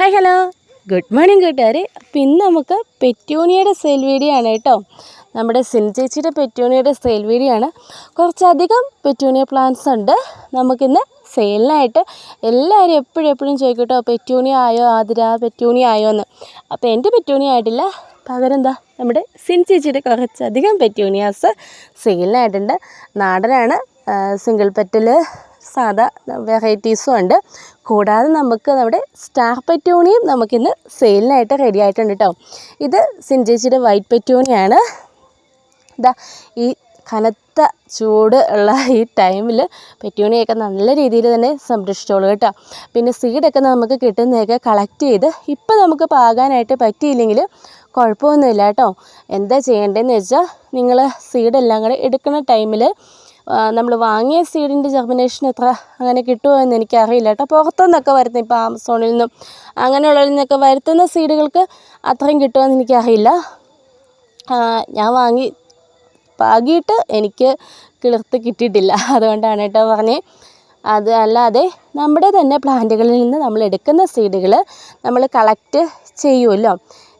Hi hello. Good morning കൂട്ടുകാരെ. അപ്പോൾ ഇന്ന് നമുക്ക് പെറ്റൂണിയുടെ സെയിൽ വീഡിയോ ആണ് കേട്ടോ. നമ്മുടെ സിൻ ചേച്ചിയുടെ പെറ്റൂണിയയുടെ സെയിൽ വീഡിയോ ആണ്. കുറച്ചധികം പെറ്റൂണിയ പ്ലാന്റ്സ് ഉണ്ട്. നമുക്കിന്ന് സെയിലിനായിട്ട് എല്ലാവരും എപ്പോഴും എപ്പോഴും ചോദിക്കട്ടോ പെറ്റൂണി ആയോ ആതിര? പെറ്റൂണി ആയോ എന്ന്. അപ്പോൾ എന്റെ പെറ്റൂണി ആയിട്ടില്ല. പകരം എന്താ? നമ്മുടെ സിൻ ചേച്ചിയുടെ കുറച്ചധികം പെറ്റൂണിയാസ് സെയിലിനായിട്ടുണ്ട് നാടനാണ് സിംഗിൾ പെറ്റൽ സാധാ വെറൈറ്റീസും ഉണ്ട്. കൂടാതെ നമുക്ക് നമ്മുടെ സ്റ്റാർ പെറ്റൂണിയും നമുക്കിന്ന് സെയിലിനായിട്ട് റെഡി ആയിട്ടുണ്ട് കേട്ടോ ഇത് സിൻചേച്ചിയുടെ വൈറ്റ് പെറ്റൂണിയാണ്. ഇതാ ഈ കനത്ത ചൂട് ഉള്ള ഈ ടൈമിൽ പെറ്റൂണിയൊക്കെ നല്ല രീതിയിൽ തന്നെ സംരക്ഷിച്ചോളൂ കേട്ടോ പിന്നെ സീഡൊക്കെ നമുക്ക് കിട്ടുന്നതൊക്കെ കളക്ട് ചെയ്ത് ഇപ്പം നമുക്ക് പാകാനായിട്ട് പറ്റിയില്ലെങ്കിൽ കുഴപ്പമൊന്നുമില്ല കേട്ടോ എന്താ ചെയ്യേണ്ടതെന്ന് വെച്ചാൽ നിങ്ങൾ സീഡെല്ലാം കൂടെ എടുക്കുന്ന ടൈമിൽ നമ്മൾ വാങ്ങിയ സീഡിന്റെ ജെർമിനേഷൻ എത്ര അങ്ങനെ കിട്ടുമോ എന്ന് എനിക്കറിയില്ല കേട്ടോ. പുറത്തുനിന്നൊക്കെ വരുന്ന ഇപ്പോൾ ആമസോണിൽ നിന്നും അങ്ങനെയുള്ളതിൽ നിന്നൊക്കെ വരുത്തുന്ന സീഡുകൾക്ക് അത്രയും കിട്ടുമെന്ന് എനിക്കറിയില്ല. ആ, ഞാൻ വാങ്ങി പാകിയിട്ട് എനിക്ക് കിളിർത്ത് കിട്ടിയിട്ടില്ല. അതുകൊണ്ടാണ് കേട്ടോ പറഞ്ഞേ. അത് അല്ലാതെ നമ്മുടെ തന്നെ പ്ലാന്റുകളിൽ നിന്ന് നമ്മൾ എടുക്കുന്ന സീഡുകൾ നമ്മൾ കളക്ട് ചെയ്യുമല്ലോ.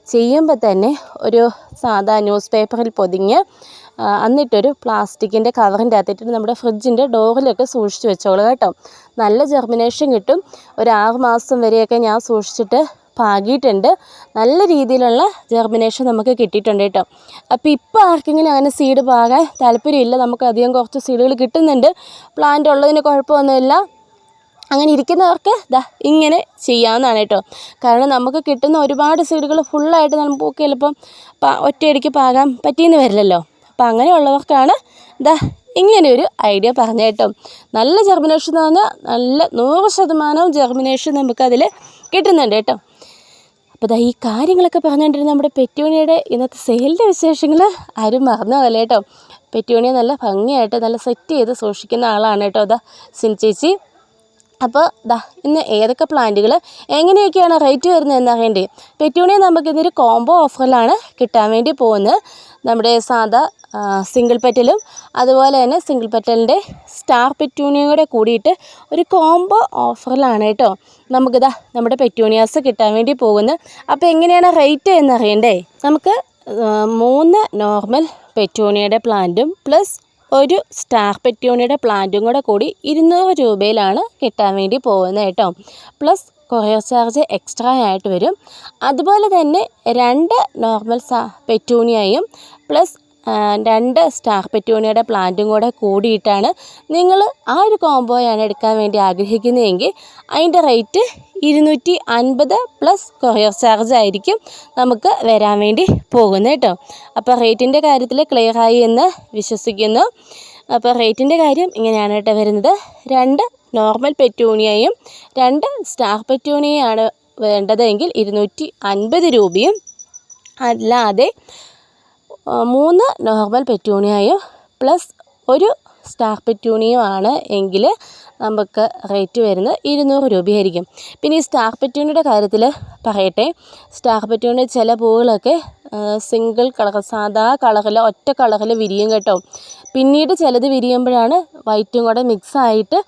ചെയ്യുമ്പോൾ തന്നെ ഒരു സാധാ ന്യൂസ് പേപ്പറിൽ പൊതിഞ്ഞ് എന്നിട്ടൊരു പ്ലാസ്റ്റിക്കിന്റെ കവറിന്റെ അകത്തിട്ട് നമ്മുടെ ഫ്രിഡ്ജിന്റെ ഡോറിലൊക്കെ സൂക്ഷിച്ച് വെച്ചോളൂ കേട്ടോ. നല്ല ജെർമിനേഷൻ കിട്ടും. ഒരു ആറ് മാസം വരെയൊക്കെ ഞാൻ സൂക്ഷിച്ചിട്ട് പാകിയിട്ടുണ്ട്. നല്ല രീതിയിലുള്ള ജെർമിനേഷൻ നമുക്ക് കിട്ടിയിട്ടുണ്ട് കേട്ടോ. അപ്പോൾ ഇപ്പോൾ ആർക്കെങ്കിലും അങ്ങനെ സീഡ് പാകാൻ താല്പര്യമില്ല നമുക്ക് അധികം കുറച്ച് സീഡുകൾ കിട്ടുന്നുണ്ട്. പ്ലാന്റ് ഉള്ളതിന് കുഴപ്പമൊന്നുമില്ല. അങ്ങനെ ഇരിക്കുന്നവർക്ക് ദാ ഇങ്ങനെ ചെയ്യാവുന്നതാണ് കേട്ടോ. കാരണം നമുക്ക് കിട്ടുന്ന ഒരുപാട് സീഡുകൾ ഫുള്ളായിട്ട് നമുക്ക് ചിലപ്പം ഒറ്റയടിക്ക് പാകാൻ പറ്റിയെന്ന് വരില്ലല്ലോ. അപ്പം അങ്ങനെയുള്ളവർക്കാണ് ദാ ഇങ്ങനെ ഒരു ഐഡിയ പറഞ്ഞു കേട്ടോ. നല്ല ജെർമിനേഷൻ എന്ന് പറഞ്ഞാൽ നല്ല നൂറ് ശതമാനവും ജെർമിനേഷൻ നമുക്കതിൽ കിട്ടുന്നുണ്ട് കേട്ടോ. അപ്പോൾ ദാ ഈ കാര്യങ്ങളൊക്കെ പറഞ്ഞുകൊണ്ടിരുന്ന നമ്മുടെ പെറ്റൂണിയുടെ ഇന്നത്തെ സെയിലിന്റെ വിശേഷങ്ങൾ ആരും മറന്നു പോലെ കേട്ടോ. പെറ്റൂണിയെ നല്ല ഭംഗിയായിട്ട് നല്ല സെറ്റ് ചെയ്ത് സൂക്ഷിക്കുന്ന ആളാണ് കേട്ടോ അതാ സിൻ ചേച്ചി. അപ്പോൾ ദാ ഇന്ന് ഏതൊക്കെ പ്ലാന്റുകൾ എങ്ങനെയൊക്കെയാണ് റേറ്റ് വരുന്നത് എന്നറിയേണ്ടത് പെറ്റൂണിയെ നമുക്ക് ഇന്നൊരു കോംബോ ഓഫറിലാണ് കിട്ടാൻ വേണ്ടി പോകുന്നത്. നമ്മുടെ സാധാ സിംഗിൾ പെറ്റലും അതുപോലെ തന്നെ സിംഗിൾ പെറ്റലിന്റെ സ്റ്റാർ പെറ്റൂണിയും കൂടെ കൂടിയിട്ട് ഒരു കോംബോ ഓഫറിലാണ് കേട്ടോ. നമുക്കിതാ നമ്മുടെ പെറ്റൂണിയാസ് കിട്ടാൻ വേണ്ടി പോകുന്നത്. അപ്പോൾ എങ്ങനെയാണ് റേറ്റ് എന്നറിയണ്ടേ നമുക്ക് മൂന്ന് നോർമൽ പെറ്റൂണിയുടെ പ്ലാന്റും പ്ലസ് ഒരു സ്റ്റാർ പെറ്റൂണിയുടെ പ്ലാന്റും കൂടെ കൂടി ഇരുന്നൂറ് രൂപയിലാണ് കിട്ടാൻ വേണ്ടി പോകുന്നത് കേട്ടോ. പ്ലസ് കൊറിയർ ചാർജ് എക്സ്ട്രാ ആയിട്ട് വരും. അതുപോലെ തന്നെ രണ്ട് നോർമൽ പെറ്റൂണിയയും പ്ലസ് രണ്ട് സ്റ്റാർ പെറ്റൂണിയുടെ പ്ലാന്റും കൂടെ കൂടിയിട്ടാണ് നിങ്ങൾ ആ ഒരു കോംബോയാണ് എടുക്കാൻ വേണ്ടി ആഗ്രഹിക്കുന്നതെങ്കിൽ അതിന്റെ റേറ്റ് ഇരുന്നൂറ്റി അൻപത് പ്ലസ് കൊറിയർ ചാർജ് ആയിരിക്കും നമുക്ക് വരാൻ വേണ്ടി പോകുന്നത് കേട്ടോ. അപ്പോൾ റേറ്റിന്റെ കാര്യത്തിൽ ക്ലിയർ ആയി എന്ന് വിശ്വസിക്കുന്നു. അപ്പോൾ റേറ്റിന്റെ കാര്യം ഇങ്ങനെയാണ് കേട്ടോ വരുന്നത്. രണ്ട് നോർമൽ പെറ്റൂണിയയും രണ്ട് സ്റ്റാർ പെറ്റൂണിയയാണ് വേണ്ടതെങ്കിൽ ഇരുന്നൂറ്റി അൻപത് രൂപയും. അല്ലാതെ മൂന്ന് നോർമൽ പെറ്റൂണിയയും പ്ലസ് ഒരു സ്റ്റാർ പെറ്റൂണിയും ആണ് എങ്കിൽ നമുക്ക് റേറ്റ് വരുന്നത് ഇരുന്നൂറ് രൂപയായിരിക്കും. പിന്നെ ഈ സ്റ്റാർ പെറ്റൂണിയുടെ കാര്യത്തിൽ പറയട്ടെ. സ്റ്റാർ പെറ്റൂണിയ ചില പൂവുകളൊക്കെ സിംഗിൾ കളർ സാധാ കളറിൽ ഒറ്റ കളറിൽ വിരിയും കേട്ടോ. പിന്നീട് ചിലത് വിരിയുമ്പോഴാണ് വൈറ്റും കൂടെ മിക്സായിട്ട്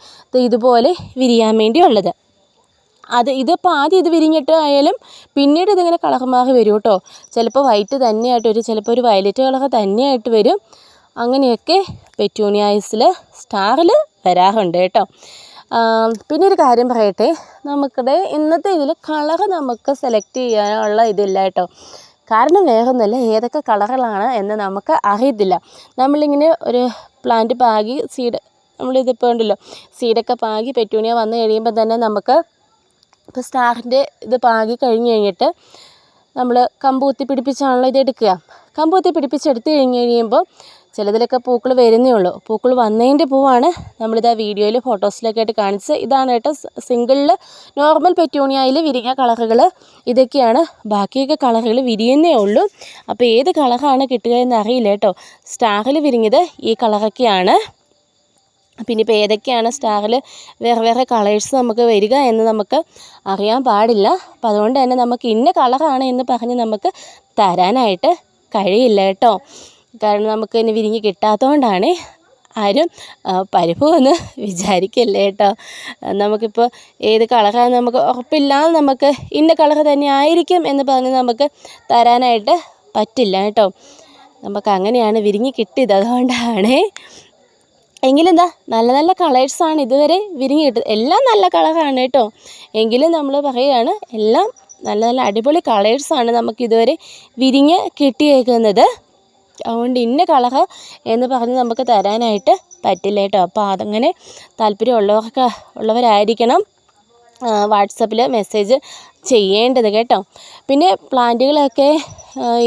ഇതുപോലെ വിരിയാൻ വേണ്ടിയുള്ളത്. അത് ഇതിപ്പോൾ ആദ്യം ഇത് വിരിഞ്ഞിട്ട് ആയാലും പിന്നീട് ഇതിങ്ങനെ കളർ മാറി വരും കേട്ടോ. ചിലപ്പോൾ വൈറ്റ് തന്നെയായിട്ട് വരും ചിലപ്പോൾ ഒരു വയലറ്റ് കളർ തന്നെയായിട്ട് വരും. അങ്ങനെയൊക്കെ പെറ്റൂണിയായിസിൽ സ്റ്റാറിൽ വരാറുണ്ട് കേട്ടോ. പിന്നെ ഒരു കാര്യം പറയട്ടെ നമുക്കിടെ ഇന്നത്തെ ഇതിൽ കളർ നമുക്ക് സെലക്ട് ചെയ്യാനുള്ള ഇതില്ല കേട്ടോ. കാരണം വേറൊന്നുമല്ല. ഏതൊക്കെ കളറുകളാണ് എന്ന് നമുക്ക് അറിയത്തില്ല. നമ്മളിങ്ങനെ ഒരു പ്ലാന്റ് പാകി സീഡ് നമ്മളിതിപ്പോൾ ഉണ്ടല്ലോ സീഡൊക്കെ പാകി പെറ്റൂണിയ വന്നു കഴിയുമ്പോൾ തന്നെ നമുക്ക് ഇപ്പോൾ സ്റ്റാറിന്റെ ഇത് പാകി കഴിഞ്ഞ് കഴിഞ്ഞിട്ട് നമ്മൾ കമ്പ് കുത്തി പിടിപ്പിച്ചാണല്ലോ ഇത് എടുക്കുക കമ്പ് കുത്തി പിടിപ്പിച്ചെടുത്ത് കഴിഞ്ഞ് കഴിയുമ്പോൾ ചിലതിലൊക്കെ പൂക്കൾ വരുന്നേ ഉള്ളൂ. പൂക്കൾ വന്നതിന്റെ പൂവാണ് നമ്മളിത് വീഡിയോയിൽ ഫോട്ടോസിലൊക്കെ ആയിട്ട് കാണിച്ച് ഇതാണ് കേട്ടോ സിംഗിളിൽ നോർമൽ പെറ്റൂണിയയിൽ വിരിഞ്ഞ കളറുകൾ ഇതൊക്കെയാണ് ബാക്കിയൊക്കെ കളറുകൾ വിരിയുന്നേ ഉള്ളൂ. അപ്പോൾ ഏത് കളറാണ് കിട്ടുക എന്ന് അറിയില്ല കേട്ടോ. സ്റ്റാറിൽ വിരിഞ്ഞത് ഈ കളറൊക്കെയാണ്. പിന്നെ ഇപ്പോൾ ഏതൊക്കെയാണ് സ്റ്റാറിൽ വേറെ വേറെ കളേഴ്സ് നമുക്ക് വരിക എന്ന് നമുക്ക് അറിയാൻ പാടില്ല. അപ്പോൾ അതുകൊണ്ട് തന്നെ നമുക്ക് ഇന്ന കളറാണ് എന്ന് പറഞ്ഞ് നമുക്ക് തരാനായിട്ട് കഴിയില്ല കേട്ടോ. കാരണം നമുക്ക് ഇനി വിരിഞ്ഞ് കിട്ടാത്തതുകൊണ്ടാണ് ആരും പരിഭവമൊന്ന് വിചാരിക്കല്ലേ കേട്ടോ. നമുക്കിപ്പോൾ ഏത് കളറാണ് നമുക്ക് ഉറപ്പില്ലാതെ നമുക്ക് ഇന്ന കളർ തന്നെ ആയിരിക്കും എന്ന് പറഞ്ഞ് നമുക്ക് തരാനായിട്ട് പറ്റില്ല കേട്ടോ. നമുക്ക് അങ്ങനെയാണ് വിരിഞ്ഞ് കിട്ടിയത് അതുകൊണ്ടാണ്. എങ്കിലും എന്താ നല്ല നല്ല കളേഴ്സാണ് ഇതുവരെ വിരിഞ്ഞ് കിട്ടുന്നത് എല്ലാം നല്ല കളറാണ് കേട്ടോ. എങ്കിലും നമ്മൾ പറയുകയാണ് എല്ലാം നല്ല നല്ല അടിപൊളി കളേഴ്സാണ് നമുക്കിതുവരെ വിരിഞ്ഞ് കിട്ടിയേക്കുന്നത്. അതുകൊണ്ട് ഇന്ന കളർ എന്ന് പറഞ്ഞ് നമുക്ക് തരാനായിട്ട് പറ്റില്ല കേട്ടോ. അപ്പോൾ അതങ്ങനെ താല്പര്യമുള്ളവർക്ക് ഉള്ളവരായിരിക്കണം വാട്സപ്പിൽ മെസ്സേജ് ചെയ്യേണ്ടത് കേട്ടോ. പിന്നെ പ്ലാന്റുകളൊക്കെ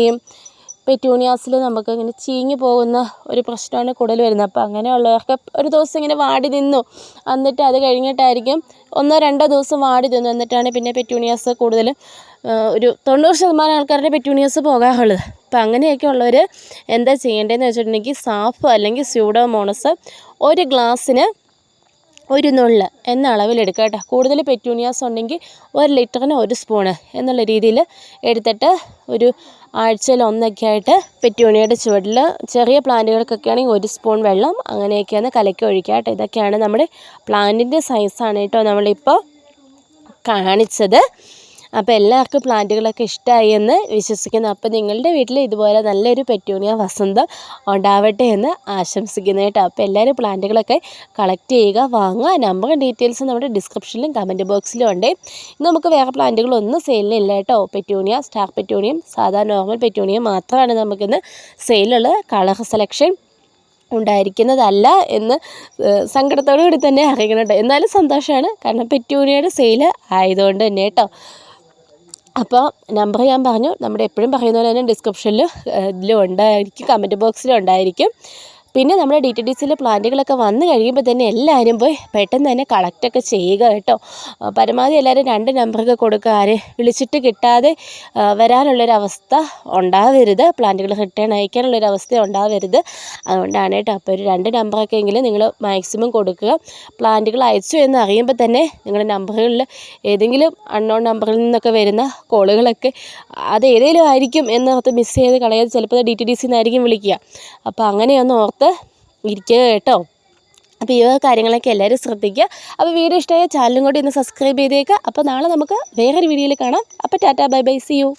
ഈ പെറ്റൂണിയാസിൽ നമുക്ക് ഇങ്ങനെ ചീഞ്ഞു പോകുന്ന ഒരു പ്രശ്നമാണ് കൂടുതൽ വരുന്നത്. അപ്പോൾ അങ്ങനെയുള്ളവർക്ക് ഒരു ദിവസം ഇങ്ങനെ വാടി നിന്നു. എന്നിട്ട് അത് കഴിഞ്ഞിട്ടായിരിക്കും ഒന്നോ രണ്ടോ ദിവസം വാടി നിന്നു. എന്നിട്ടാണ് പിന്നെ പെറ്റൂണിയാസ് കൂടുതലും ഒരു തൊണ്ണൂറ് ശതമാനം ആൾക്കാരുടെ പെറ്റൂണിയാസ് പോകാറുള്ളത്. അപ്പോൾ അങ്ങനെയൊക്കെ ഉള്ളവർ എന്താ ചെയ്യേണ്ടതെന്ന് വെച്ചിട്ടുണ്ടെങ്കിൽ സാഫ് അല്ലെങ്കിൽ സ്യൂഡോമോണസ് ഒരു ഗ്ലാസ്സിന് ഒരു നുള്ള് എന്ന അളവിലെടുക്കുക കേട്ടോ. കൂടുതൽ പെറ്റൂണിയാസ് ഉണ്ടെങ്കിൽ ഒരു ലിറ്ററിന് ഒരു സ്പൂണ് എന്നുള്ള രീതിയിൽ എടുത്തിട്ട് ഒരു ആഴ്ചയിൽ ഒന്നൊക്കെ ആയിട്ട് പെറ്റൂണിയയുടെ ചുവട്ടിൽ ചെറിയ പ്ലാന്റുകൾക്കൊക്കെ ആണെങ്കിൽ ഒരു സ്പൂൺ വെള്ളം അങ്ങനെയൊക്കെയാണ് കലക്കി ഒഴിക്കുക കേട്ടോ. ഇതൊക്കെയാണ് നമ്മുടെ പ്ലാന്റിന്റെ സൈസാണ് കേട്ടോ നമ്മളിപ്പോൾ കാണിച്ചത്. അപ്പോൾ എല്ലാവർക്കും പ്ലാന്റുകളൊക്കെ ഇഷ്ടമായി എന്ന് വിശ്വസിക്കുന്നു. അപ്പോൾ നിങ്ങളുടെ വീട്ടിൽ ഇതുപോലെ നല്ലൊരു പെറ്റൂണിയ വസന്തം ഉണ്ടാവട്ടെ എന്ന് ആശംസിക്കുന്നു കേട്ടോ. അപ്പോൾ എല്ലാവരും പ്ലാന്റുകളൊക്കെ കളക്ട് ചെയ്യുക വാങ്ങുക. നമ്പർ ഡീറ്റെയിൽസ് നമ്മുടെ ഡിസ്ക്രിപ്ഷനിലും കമന്റ് ബോക്സിലും ഉണ്ട്. ഇന്ന് നമുക്ക് വേറെ പ്ലാന്റുകളൊന്നും സെയിലിനില്ല കേട്ടോ. പെറ്റൂണിയ സ്റ്റാർ പെറ്റൂണിയം സാധാ നോർമൽ പെറ്റൂണിയം മാത്രമാണ് നമുക്കിന്ന് സെയിലുള്ള കളർ സെലക്ഷൻ ഉണ്ടായിരിക്കുന്നതല്ല എന്ന് സങ്കടത്തോടു കൂടി തന്നെ അറിയിക്കണം കേട്ടോ എന്നാലും സന്തോഷമാണ് കാരണം പെറ്റൂണിയുടെ സെയിൽ ആയതുകൊണ്ട് തന്നെ കേട്ടോ. അപ്പോൾ നമ്പർ ഞാൻ പറഞ്ഞു. നമ്മുടെ എപ്പോഴും പറയുന്ന പോലെ തന്നെ ഡിസ്ക്രിപ്ഷനിൽ ഇതിലും ഉണ്ടായിരിക്കും കമന്റ് ബോക്സിലും ഉണ്ടായിരിക്കും. പിന്നെ നമ്മുടെ ഡി ടി ഡി സിയിലെ പ്ലാന്റുകളൊക്കെ വന്നു കഴിയുമ്പോൾ തന്നെ എല്ലാവരും പോയി പെട്ടെന്ന് തന്നെ കളക്റ്റൊക്കെ ചെയ്യുക കേട്ടോ. പരമാവധി എല്ലാവരും രണ്ട് നമ്പറൊക്കെ കൊടുക്കുക. ആരെ വിളിച്ചിട്ട് കിട്ടാതെ വരാനുള്ളൊരവസ്ഥ ഉണ്ടാവരുത്. പ്ലാന്റുകൾ റിട്ടേൺ അയക്കാനുള്ളൊരവസ്ഥ ഉണ്ടാവരുത്. അതുകൊണ്ടാണ് കേട്ടോ. അപ്പോൾ ഒരു രണ്ട് നമ്പറൊക്കെ എങ്കിലും നിങ്ങൾ മാക്സിമം കൊടുക്കുക. പ്ലാന്റുകൾ അയച്ചു എന്ന് അറിയുമ്പോൾ തന്നെ നിങ്ങളുടെ നമ്പറുകളിൽ ഏതെങ്കിലും അൺനോൺ നമ്പറിൽ നിന്നൊക്കെ വരുന്ന കോളുകളൊക്കെ അത് ഏതെങ്കിലും ആയിരിക്കും എന്നോർത്ത് മിസ് ചെയ്ത് കളയാതെ ചിലപ്പോൾ ഡി ടി ഡി സിന്നായിരിക്കും വിളിക്കുക. അപ്പോൾ അങ്ങനെയൊന്ന് ഓർത്ത് ഇരിക്കുക കേട്ടോ. അപ്പോൾ ഈ കാര്യങ്ങളൊക്കെ എല്ലാവരും ശ്രദ്ധിക്കുക. അപ്പോൾ വീഡിയോ ഇഷ്ടമായ ചാനലും കൂടി ഒന്ന് സബ്സ്ക്രൈബ് ചെയ്തേക്കുക അപ്പോൾ നാളെ നമുക്ക് വേറൊരു വീഡിയോയിൽ കാണാം. അപ്പോൾ tata bye bye see you